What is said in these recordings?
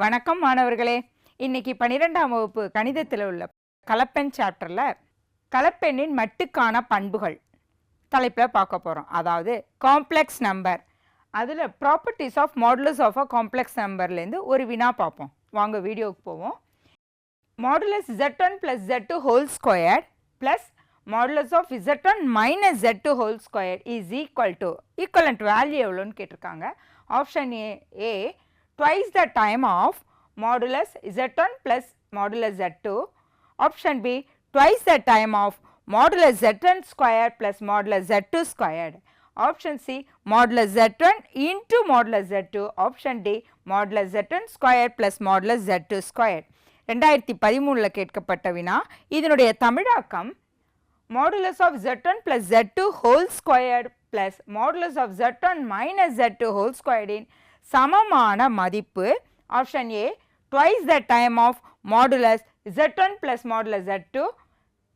வணக்கம் மாணவர்களே. இன்னைக்கு பன்னிரெண்டாம் வகுப்பு கணிதத்தில் உள்ள கலப்பெண் சாப்டரில் கலப்பெண்ணின் மட்டுக்கான பண்புகள் தலைப்பில் பார்க்க போகிறோம் அதாவது காம்ப்ளெக்ஸ் நம்பர் அதில் properties of modulus of a complex நம்பர்லேருந்து ஒரு வினா பார்ப்போம். வாங்க வீடியோவுக்கு போவோம். Modulus Z one plus Z two whole square plus modulus of Z one minus Z two whole square is equal to equivalent value எவ்வளோன்னு கேட்டிருக்காங்க. Option A A twice the time of modulus z1 plus modulus z2 option b twice the time of modulus z1 square plus modulus z2 squared option c modulus z1 into modulus z2 option d modulus z1 square plus modulus z2 squared ரெண்டாயிரத்தி பதிமூணில் கேட்கப்பட்ட வினா இதனுடைய தமிழாக்கம் modulus of z1 plus z2 whole squared plus modulus of z1 minus z2 whole squared இன் சமமான மதிப்பு option A twice the time of modulus z1 plus modulus z2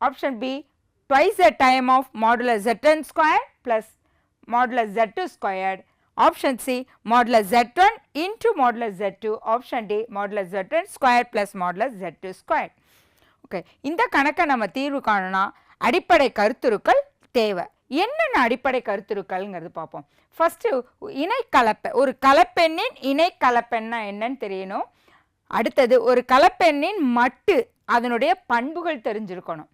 option b twice the time of modulus z1 square plus modulus z2 squared option c modulus z1 into modulus z2 option d modulus z1 square plus modulus z2 squared okay இந்த கணக்க நம்ம தீர்வு காணனா அடிப்படை கருத்துருக்கள் தேவை என்னென்ன அடிப்படை கருத்துருக்கள்ங்கிறது பார்ப்போம். First இணை கலப்பை ஒரு கலப்பெண்ணின் இணை கலப்பெண்ணா என்னன்னு தெரியணும். அடுத்தது ஒரு கலப்பெண்ணின் மட்டு அதனுடைய பண்புகள் தெரிஞ்சிருக்கணும்.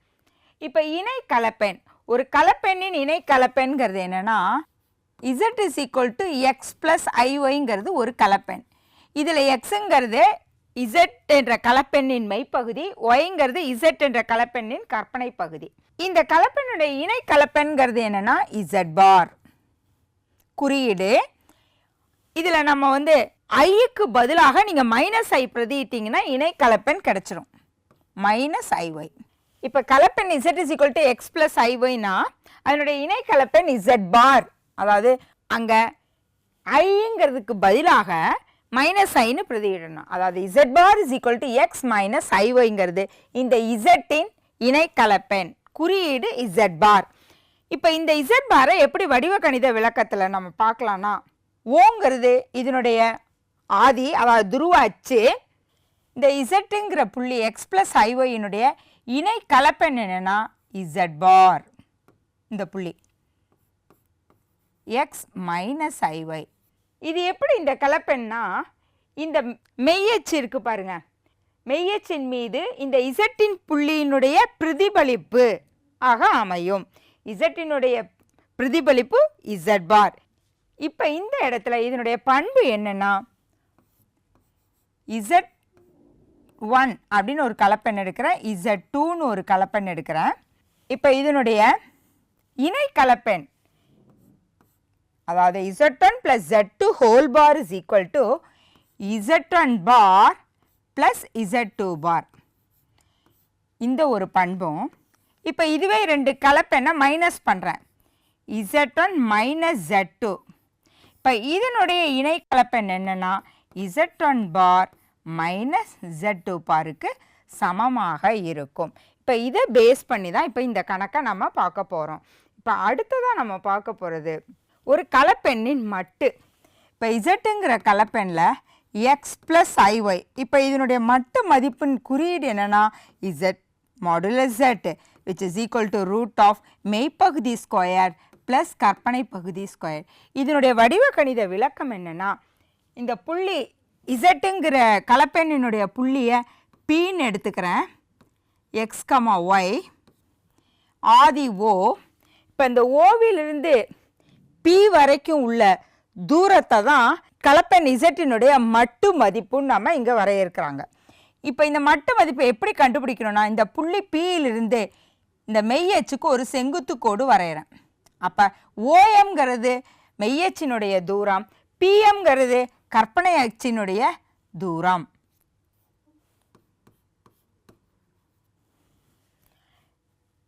இப்போ இணை கலப்பெண் ஒரு கலப்பெண்ணின் இணை கலப்பெண்ங்கிறது என்னன்னா Z is equal to X plus ஐஒய்ங்கிறது ஒரு கலப்பெண். இதில் எக்ஸுங்கிறது இசட் என்ற கலப்பெண்ணின் மெய்ப்பகுதி ஒய்ங்கிறது இசட் என்ற கலப்பெண்ணின் கற்பனை பகுதி. இந்த கலப்பெண்ணுடைய இணை கலப்பெண்கிறது என்னென்னா இசட் பார் குறியீடு. இதில் நம்ம வந்து ஐக்கு பதிலாக நீங்கள் மைனஸ் ஐ பிரதியிட்டீங்கன்னா இணை கலப்பெண் கிடச்சிரும். மைனஸ் ஐஒய் இப்போ கலப்பெண் Z is equal to X plus ஐஒய்னா அதனுடைய இணை கலப்பெண் இசட் பார் அதாவது அங்கே ஐங்கிறதுக்கு பதிலாக மைனஸ் ஐன்னு பிரதியிடணும். அதாவது Z bar is equal to X minus ஐஒய்ங்கிறது இந்த இசட்டின் இணை கலப்பெண். குறியீடு இசட் பார் இப்போ இந்த இசட் பாரை எப்படி வடிவ கணித விளக்கத்தில் நம்ம பார்க்கலாம்னா ஓங்கிறது இதனுடைய ஆதி அதாவது துருவ அச்சு. இந்த இசட்டுங்கிற புள்ளி எக்ஸ் ப்ளஸ் ஐஒயினுடைய இணை கலப்பெண் என்னென்னா இசட் பார் இந்த புள்ளி. எக்ஸ் மைனஸ் ஐஒய் இது எப்படி இந்த கலப்பெண்ணா இந்த மெய்யச்சு இருக்குது பாருங்கள் மெய்யச்சின் மீது இந்த இசட்டின் புள்ளியினுடைய பிரதிபலிப்பு ஆக அமையும். இசட்டினுடைய பிரதிபலிப்பு இசட் பார். இப்போ இந்த இடத்துல இதனுடைய பண்பு என்னென்னா இசட் ஒன் அப்படின்னு ஒரு கலப்பெண் எடுக்கிறேன் இசட் டூன்னு ஒரு கலப்பெண் எடுக்கிறேன். இப்போ இதனுடைய இணை கலப்பெண் அதாவது z one plus z two whole bar is equal to z one bar plus z two bar இந்த ஒரு பண்பும் இப்போ இதுவே ரெண்டு கலப்பெண்ணை மைனஸ் பண்ணுறேன் z one minus z two இப்போ இதனுடைய இணை கலப்பெண் என்னென்னா z one bar minus z two பாருக்கு சமமாக இருக்கும். இப்போ இதை பேஸ் பண்ணி தான் இப்போ இந்த கணக்கை நம்ம பார்க்க போகிறோம் இப்போ அடுத்ததாக நம்ம பார்க்க போகிறது ஒரு கலப்பெண்ணின் மட்டு. இப்போ இசட்டுங்கிற கலப்பெண்ணில் எக்ஸ் ப்ளஸ் ஐஒய் இப்போ இதனுடைய மட்டு மதிப்பின் குறியீடு என்னென்னா z modulus z which is equal to root of மெய்ப்பகுதி square plus கற்பனை பகுதி ஸ்கொயர் இதனுடைய வடிவ கணித விளக்கம் என்னென்னா இந்த புள்ளி இசட்டுங்கிற கலப்பெண்ணினுடைய புள்ளியை பின்னு எடுத்துக்கிறேன். எக்ஸ் கமா ஒய் ஆதி ஓ இப்போ இந்த ஓவிலிருந்து பி வரைக்கும் உள்ள தூரத்தை தான் கலப்பெண் இசட்டினுடைய மட்டு மதிப்புன்னு நம்ம இங்கே வரையறுக்கிறாங்க. இப்போ இந்த மட்டு மதிப்பை எப்படி கண்டுபிடிக்கணும்னா இந்த புள்ளி பியிலிருந்து இந்த மெய்யச்சுக்கு ஒரு செங்குத்து கோடு வரைகிறேன் அப்போ ஓஎம்ங்கிறது மெய்யச்சினுடைய தூரம் பிஎம்ங்கிறது கற்பனை அச்சினுடைய தூரம்.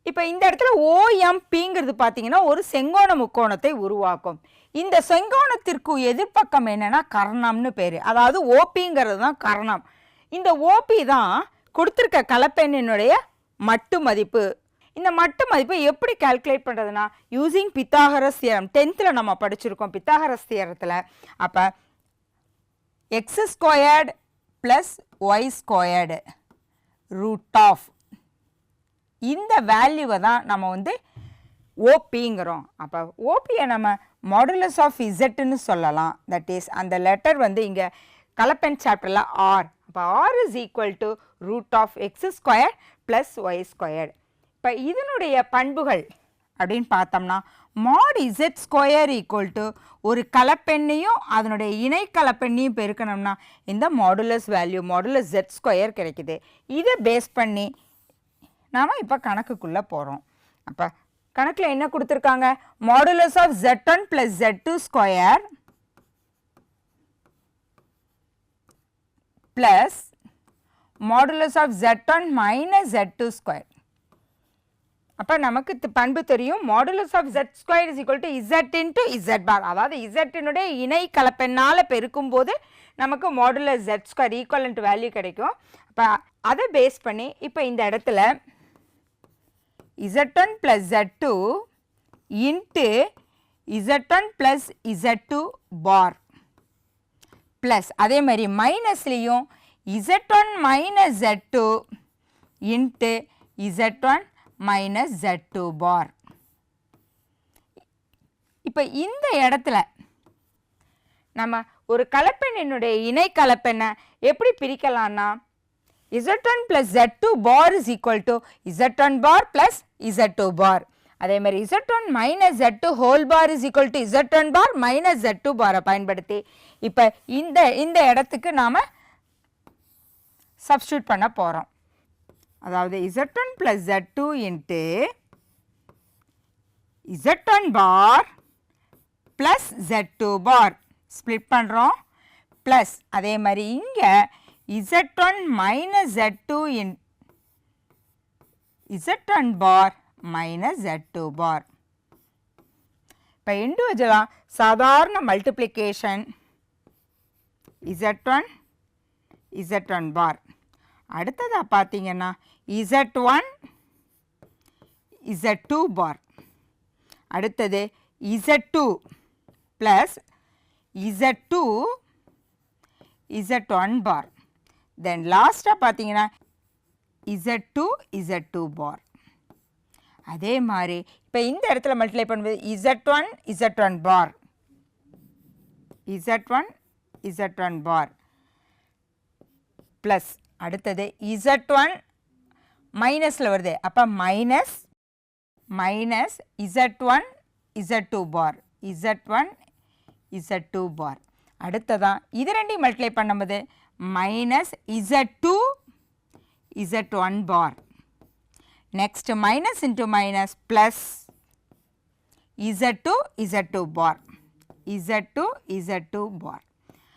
இப்போ இந்த இடத்துல ஓஎம்பிங்கிறது பார்த்தீங்கன்னா ஒரு செங்கோண முக்கோணத்தை உருவாக்கும். இந்த செங்கோணத்திற்கு எதிர்ப்பக்கம் என்னென்னா கர்ணம்னு பேர். அதாவது ஓபிங்கிறது தான் கர்ணம். இந்த ஓபி தான் கொடுத்துருக்க கலப்பெண்ணினுடைய மட்டு மதிப்பு. இந்த மட்டு மதிப்பை எப்படி கால்குலேட் பண்ணுறதுனா யூஸிங் பித்தாகரஸ் தியரம். டென்த்தில் நம்ம படிச்சிருக்கோம் பித்தாகரஸ் தியரத்தில். அப்போ x squared plus y squared root of இந்த வேல்யூவை தான் நம்ம வந்து ஓபிங்கிறோம் அப்போ ஓபியை நம்ம மாடுலஸ் ஆஃப் இசட்டுன்னு சொல்லலாம். தட் இஸ் அந்த லெட்டர் வந்து இங்கே கலப்பென் சாப்டரில் ஆர் அப்போ r is equal to root of x square plus y square இப்போ இதனுடைய பண்புகள் அப்படின்னு பார்த்தோம்னா mod z square equal to ஒரு கலப்பெண்ணையும் அதனுடைய இணை கலப்பெண்ணையும் பெருக்கணும்னா இந்த modulus value modulus z square கிடைக்குது. இதை பேஸ் பண்ணி நாம் இப்போ கணக்குக்குள்ளே போகிறோம் அப்போ கணக்கில் என்ன கொடுத்துருக்காங்க? Modulus of z one plus z two square plus modulus of z one minus z two square அப்போ நமக்கு பண்பு தெரியும். Modulus of z square is equal to z into z bar அதாவது இசட்டினுடைய இணை கலப்பெண்ணால் பெருக்கும்போது நமக்கு modulus z square equivalent value கிடைக்கும். அப்போ அதை பேஸ் பண்ணி இப்போ இந்த இடத்துல z1 plus z2 into z1 plus z2 bar. Plus அதே மாதிரி மைனஸ்லேயும் z1 minus z2 into z1 minus z2 bar. இப்போ இந்த இடத்துல நம்ம ஒரு கலப்பெண்ணினுடைய இணை கலப்பெண்ணை எப்படி பிரிக்கலான்னா z1 plus z2 bar is equal to z1 bar plus z2 bar அதே மாதிரி z1 minus z2 whole bar is equal to z1 bar minus z2 bar பயன்படுத்தி இப்போ இந்த இந்த இடத்துக்கு நாம் சப்ஸ்டியூட் பண்ண போகிறோம் அதாவது z1 plus z2 into z1 bar plus Z2 bar split பண்ணுறோம் ப்ளஸ் அதே மாதிரி இங்கே Z1 minus Z2 in Z1 bar minus Z2 bar. இப்போ இண்டிவிஜுவலாக சாதாரண மல்டிப்ளிகேஷன் Z1 Z1 bar. அடுத்ததாக பார்த்தீங்கன்னா Z1 Z2 bar. அடுத்தது Z2 plus Z2 Z1 bar. Then லாஸ்ட்டாக பார்த்தீங்கன்னா Z2 Z2 பார் அதே மாதிரி இப்போ இந்த இடத்துல மல்டிப்ளை பண்ணும்போது Z1 Z1 பார் Z1 Z1 பார் ப்ளஸ் அடுத்தது Z1 மைனஸில் வருது. அப்போ மைனஸ் மைனஸ் Z1 Z2 பார் Z1 Z2 பார் அடுத்ததான் இது ரெண்டையும் மல்டிப்ளை பண்ணும்போது minus Z2 Z1 bar Next minus into minus plus Z2 Z2 bar Z2 Z2 bar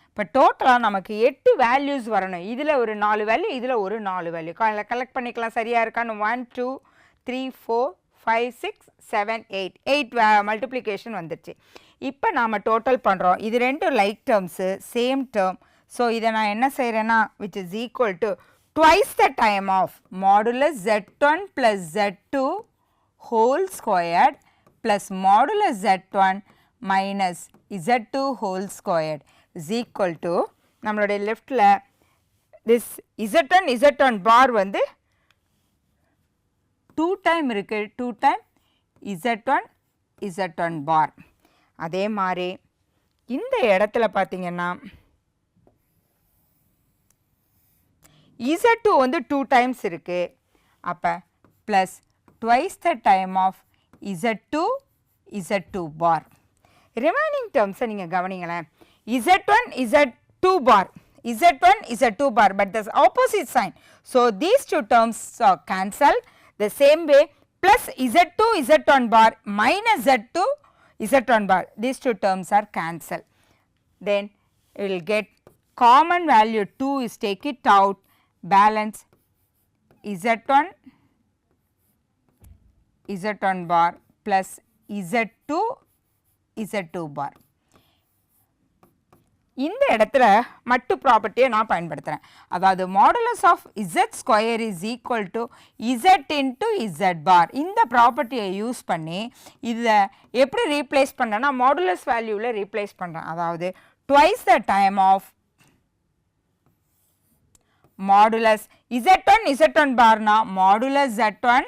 இப்போ டோட்டலாக நமக்கு எட்டு வேல்யூஸ் வரணும். இதில் ஒரு நாலு வேல்யூ இதில் ஒரு நாலு வேல்யூ கலெக்ட் பண்ணிக்கலாம். சரியாக இருக்கான்னு? One two three four five six seven eight eight multiplication வந்துடுச்சு இப்போ நாம் டோட்டல் பண்ணுறோம் இது ரெண்டும் like terms same term so இதை நான் என்ன செய்கிறேன்னா which is equal to twice the time of modulus z one plus z two whole squared plus minus z one minus is two whole squared is equal நம்மளுடைய லெஃப்டில் this z one z one bar வந்து two time இருக்குது two time z one bar one bar அதே மாதிரி இந்த இடத்துல பார்த்தீங்கன்னா Z two வந்து டூ டைம்ஸ் இருக்குது அப்போ plus twice the time of z two z two bar remaining டேர்ம்ஸை நீங்கள் கவனிங்களேன். Z one z two bar z one z two bar but the opposite sign so these two terms cancel the same way plus z2 z1 bar minus z2 z1 bar. These two terms are cancelled. Then you will get common value 2 is take it out. Balance z1 z1 bar plus z2 z2 bar. இந்த இடத்துல மட்டு ப்ராப்பர்ட்டியை நான் பயன்படுத்துகிறேன் அதாவது modulus of z square is equal to z into z bar இந்த ப்ராப்பர்ட்டியை use பண்ணி இதை எப்படி ரீப்ளேஸ் பண்ணுறேன்னா மாடுலஸ் வேல்யூவில் ரீப்ளேஸ் பண்ணுறேன் அதாவது twice the time of modulus z one z one பார்னா modulus z one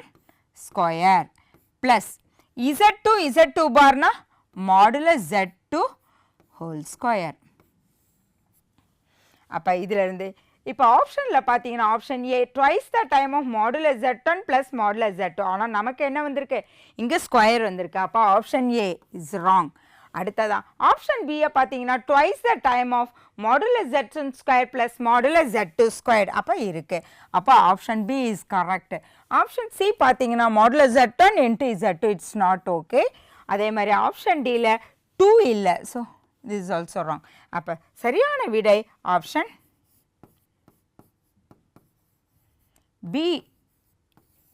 square plus z two z two பார்னா modulus z two whole square அப்போ இதிலிருந்து இப்போ ஆப்ஷனில் பார்த்தீங்கன்னா option A twice the time of modulus z one plus modular z two ஆனால் நமக்கு என்ன வந்திருக்கு? இங்கே ஸ்கொயர் வந்திருக்கு. அப்போ ஆப்ஷன் ஏ இஸ் ராங் அடுத்ததான் ஆப்ஷன் பியை பார்த்தீங்கன்னா twice the time of modulus z one square plus modulus z two square அப்போ இருக்குது அப்போ option B is correct option C பார்த்தீங்கன்னா modulus z one into z two it's not okay அதே மாதிரி option டியில் டூ இல்லை. So this is also wrong அப்போ சரியான விடை ஆப்ஷன் பி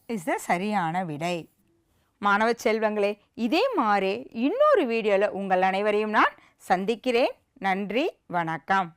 இஸ் த சரியான விடை. மாணவ செல்வங்களே இதே மாதிரி இன்னொரு வீடியோவில் உங்கள் அனைவரையும் நான் சந்திக்கிறேன். நன்றி வணக்கம்.